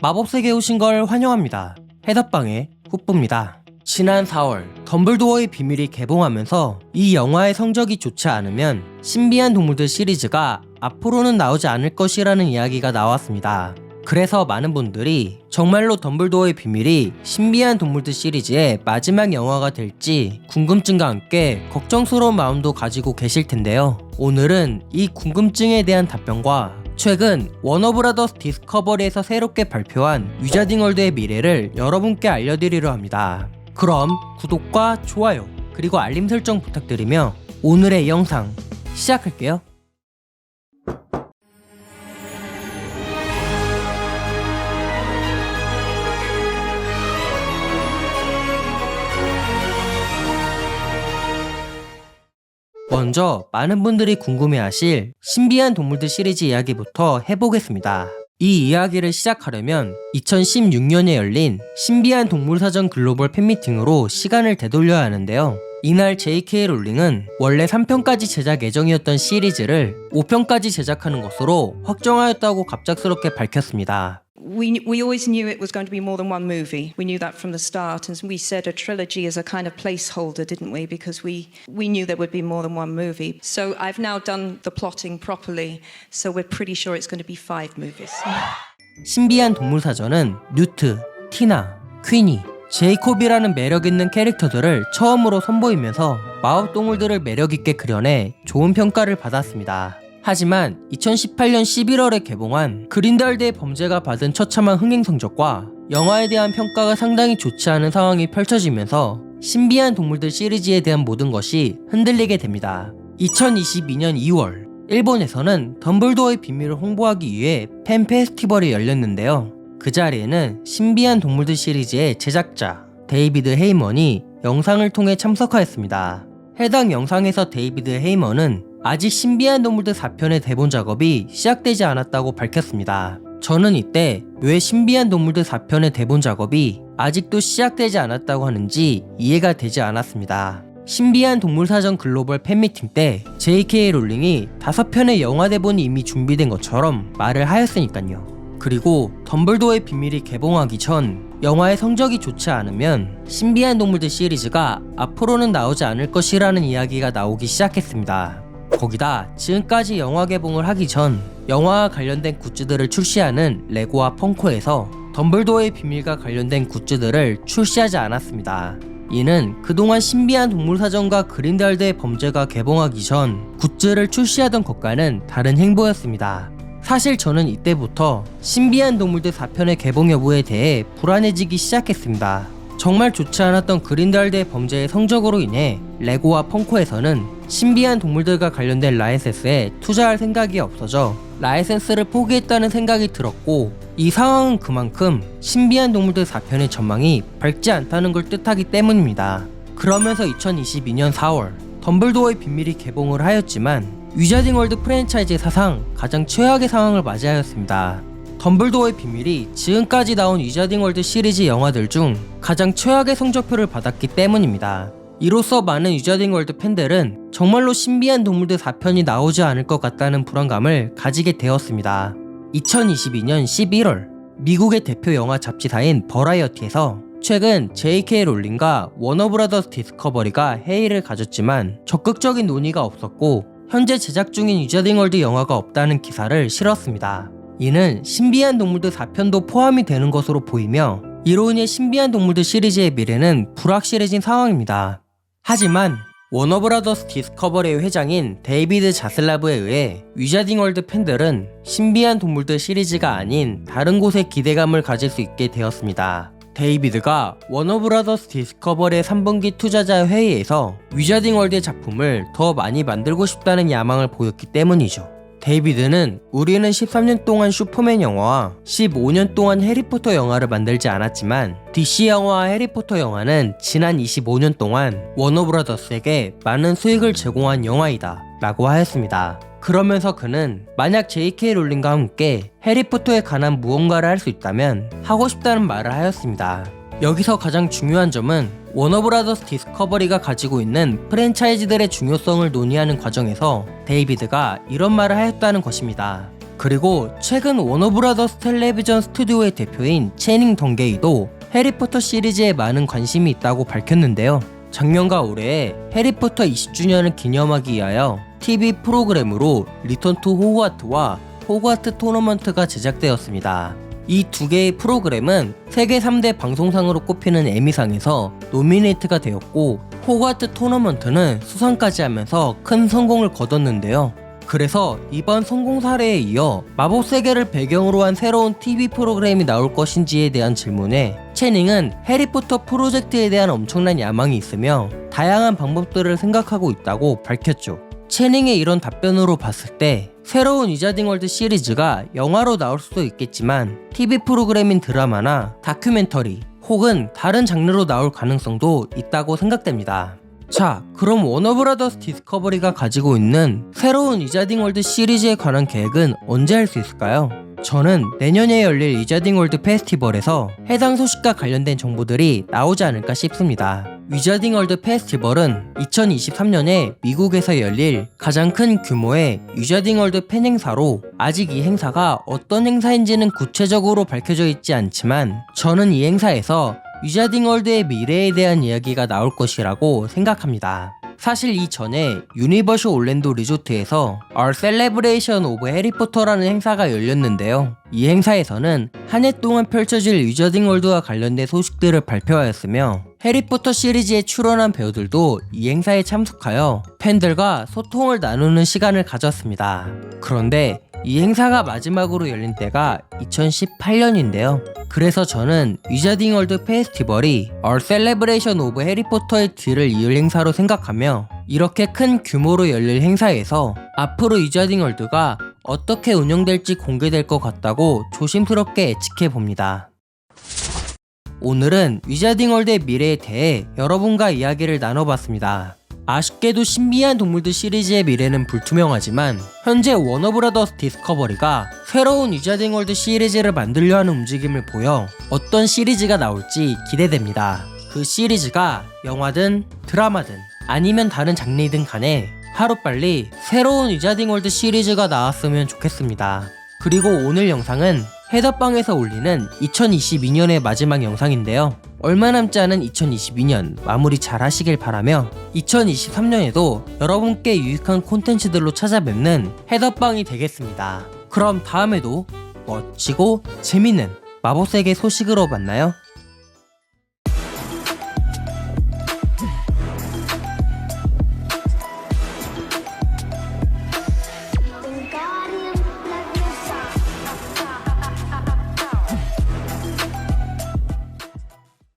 마법세계에 오신 걸 환영합니다. 해답방의 후보입니다. 지난 4월 덤블도어의 비밀이 개봉하면서 이 영화의 성적이 좋지 않으면 신비한 동물들 시리즈가 앞으로는 나오지 않을 것이라는 이야기가 나왔습니다. 그래서 많은 분들이 정말로 덤블도어의 비밀이 신비한 동물들 시리즈의 마지막 영화가 될지 궁금증과 함께 걱정스러운 마음도 가지고 계실 텐데요. 오늘은 이 궁금증에 대한 답변과 최근 워너브라더스 디스커버리에서 새롭게 발표한 위자딩 월드의 미래를 여러분께 알려드리려 합니다. 그럼 구독과 좋아요 그리고 알림 설정 부탁드리며 오늘의 영상 시작할게요. 먼저 많은 분들이 궁금해하실 신비한 동물들 시리즈 이야기부터 해보겠습니다. 이 이야기를 시작하려면 2016년에 열린 신비한 동물사전 글로벌 팬미팅으로 시간을 되돌려야 하는데요. 이날 JK 롤링은 원래 3편까지 제작 예정이었던 시리즈를 5편까지 제작하는 것으로 확정하였다고 갑작스럽게 밝혔습니다. We, we always knew it was going to be more than one movie. We knew that from the start, and we said a trilogy is a kind of placeholder, didn't we? Because we, we knew there would be more than one movie. So I've now done the plotting properly, so we're pretty sure it's going to be five movies. 신비한 동물 사전은 뉴트, 티나, 퀸이, 제이콥이라는 매력 있는 캐릭터들을 처음으로 선보이면서 마법 동물들을 매력 있게 그려내 좋은 평가를 받았습니다. 하지만 2018년 11월에 개봉한 그린달드의 범죄가 받은 처참한 흥행 성적과 영화에 대한 평가가 상당히 좋지 않은 상황이 펼쳐지면서 신비한 동물들 시리즈에 대한 모든 것이 흔들리게 됩니다. 2022년 2월 일본에서는 덤블도어의 비밀을 홍보하기 위해 팬 페스티벌이 열렸는데요. 그 자리에는 신비한 동물들 시리즈의 제작자 데이비드 헤이먼이 영상을 통해 참석하였습니다. 해당 영상에서 데이비드 헤이먼은 아직 신비한 동물들 4편의 대본 작업이 시작되지 않았다고 밝혔습니다. 저는 이때 왜 신비한 동물들 4편의 대본 작업이 아직도 시작되지 않았다고 하는지 이해가 되지 않았습니다. 신비한 동물사전 글로벌 팬미팅 때 JK 롤링이 5편의 영화 대본이 이미 준비된 것처럼 말을 하였으니까요. 그리고 덤블도어의 비밀이 개봉하기 전 영화의 성적이 좋지 않으면 신비한 동물들 시리즈가 앞으로는 나오지 않을 것이라는 이야기가 나오기 시작했습니다. 거기다 지금까지 영화 개봉을 하기 전 영화와 관련된 굿즈들을 출시하는 레고와 펑코에서 덤블도어의 비밀과 관련된 굿즈들을 출시하지 않았습니다. 이는 그동안 신비한 동물사전과 그린달드의 범죄가 개봉하기 전 굿즈를 출시하던 것과는 다른 행보였습니다. 사실 저는 이때부터 신비한 동물들 4편의 개봉 여부에 대해 불안해지기 시작했습니다. 정말 좋지 않았던 그린달드의 범죄의 성적으로 인해 레고와 펑코에서는 신비한 동물들과 관련된 라이센스에 투자할 생각이 없어져 라이센스를 포기했다는 생각이 들었고 이 상황은 그만큼 신비한 동물들 4편의 전망이 밝지 않다는 걸 뜻하기 때문입니다. 그러면서 2022년 4월 덤블도어의 비밀이 개봉을 하였지만 위자딩 월드 프랜차이즈 사상 가장 최악의 상황을 맞이하였습니다. 덤블도어의 비밀이 지금까지 나온 위자딩 월드 시리즈 영화들 중 가장 최악의 성적표를 받았기 때문입니다. 이로써 많은 위자딩 월드 팬들은 정말로 신비한 동물들 4편이 나오지 않을 것 같다는 불안감을 가지게 되었습니다. 2022년 11월 미국의 대표 영화 잡지사인 버라이어티에서 최근 JK 롤링과 워너브라더스 디스커버리가 회의를 가졌지만 적극적인 논의가 없었고 현재 제작 중인 위자딩월드 영화가 없다는 기사를 실었습니다. 이는 신비한 동물들 4편도 포함이 되는 것으로 보이며 이로 인해 신비한 동물들 시리즈의 미래는 불확실해진 상황입니다. 하지만 워너브라더스 디스커버리의 회장인 데이비드 자슬라브에 의해 위자딩 월드 팬들은 신비한 동물들 시리즈가 아닌 다른 곳에 기대감을 가질 수 있게 되었습니다. 데이비드가 워너브라더스 디스커버리의 3분기 투자자 회의에서 위자딩 월드의 작품을 더 많이 만들고 싶다는 야망을 보였기 때문이죠. 데이비드는 우리는 13년 동안 슈퍼맨 영화와 15년 동안 해리포터 영화를 만들지 않았지만 DC 영화와 해리포터 영화는 지난 25년 동안 워너브라더스에게 많은 수익을 제공한 영화이다 라고 하였습니다. 그러면서 그는 만약 JK 롤링과 함께 해리포터에 관한 무언가를 할 수 있다면 하고 싶다는 말을 하였습니다. 여기서 가장 중요한 점은 워너브라더스 디스커버리가 가지고 있는 프랜차이즈들의 중요성을 논의하는 과정에서 데이비드가 이런 말을 하였다는 것입니다. 그리고 최근 워너브라더스 텔레비전 스튜디오의 대표인 채닝 덩게이도 해리포터 시리즈에 많은 관심이 있다고 밝혔는데요. 작년과 올해 해리포터 20주년을 기념하기 위하여 TV 프로그램으로 리턴 투 호그와트와 호그와트 토너먼트가 제작되었습니다. 이 두 개의 프로그램은 세계 3대 방송상으로 꼽히는 에미상에서 노미네이트가 되었고 호그와트 토너먼트는 수상까지 하면서 큰 성공을 거뒀는데요. 그래서 이번 성공 사례에 이어 마법 세계를 배경으로 한 새로운 TV 프로그램이 나올 것인지에 대한 질문에 채닝은 해리포터 프로젝트에 대한 엄청난 야망이 있으며 다양한 방법들을 생각하고 있다고 밝혔죠. 채닝의 이런 답변으로 봤을 때 새로운 위자딩 월드 시리즈가 영화로 나올 수도 있겠지만 TV 프로그램인 드라마나 다큐멘터리 혹은 다른 장르로 나올 가능성도 있다고 생각됩니다. 자, 그럼 워너브라더스 디스커버리가 가지고 있는 새로운 위자딩 월드 시리즈에 관한 계획은 언제 할 수 있을까요? 저는 내년에 열릴 위자딩 월드 페스티벌에서 해당 소식과 관련된 정보들이 나오지 않을까 싶습니다. 위자딩 월드 페스티벌은 2023년에 미국에서 열릴 가장 큰 규모의 위자딩 월드 팬 행사로 아직 이 행사가 어떤 행사인지는 구체적으로 밝혀져 있지 않지만 저는 이 행사에서 위자딩 월드의 미래에 대한 이야기가 나올 것이라고 생각합니다. 사실 이전에 유니버셜 올랜도 리조트에서 Our Celebration of 해리포터라는 행사가 열렸는데요. 이 행사에서는 한 해 동안 펼쳐질 위저딩 월드와 관련된 소식들을 발표하였으며 해리포터 시리즈에 출연한 배우들도 이 행사에 참석하여 팬들과 소통을 나누는 시간을 가졌습니다. 그런데 이 행사가 마지막으로 열린 때가 2018년인데요. 그래서 저는 위자딩 월드 페스티벌이 Our Celebration of 해리포터의 뒤를 이을 행사로 생각하며 이렇게 큰 규모로 열릴 행사에서 앞으로 위자딩 월드가 어떻게 운영될지 공개될 것 같다고 조심스럽게 예측해 봅니다. 오늘은 위자딩 월드의 미래에 대해 여러분과 이야기를 나눠봤습니다. 아쉽게도 신비한 동물들 시리즈의 미래는 불투명하지만 현재 워너브라더스 디스커버리가 새로운 위자딩 월드 시리즈를 만들려 하는 움직임을 보여 어떤 시리즈가 나올지 기대됩니다. 그 시리즈가 영화든 드라마든 아니면 다른 장르이든 간에 하루빨리 새로운 위자딩 월드 시리즈가 나왔으면 좋겠습니다. 그리고 오늘 영상은 헤더방에서 올리는 2022년의 마지막 영상인데요. 얼마 남지 않은 2022년 마무리 잘 하시길 바라며 2023년에도 여러분께 유익한 콘텐츠들로 찾아뵙는 헤더방이 되겠습니다. 그럼 다음에도 멋지고 재밌는 마법세계 소식으로 만나요.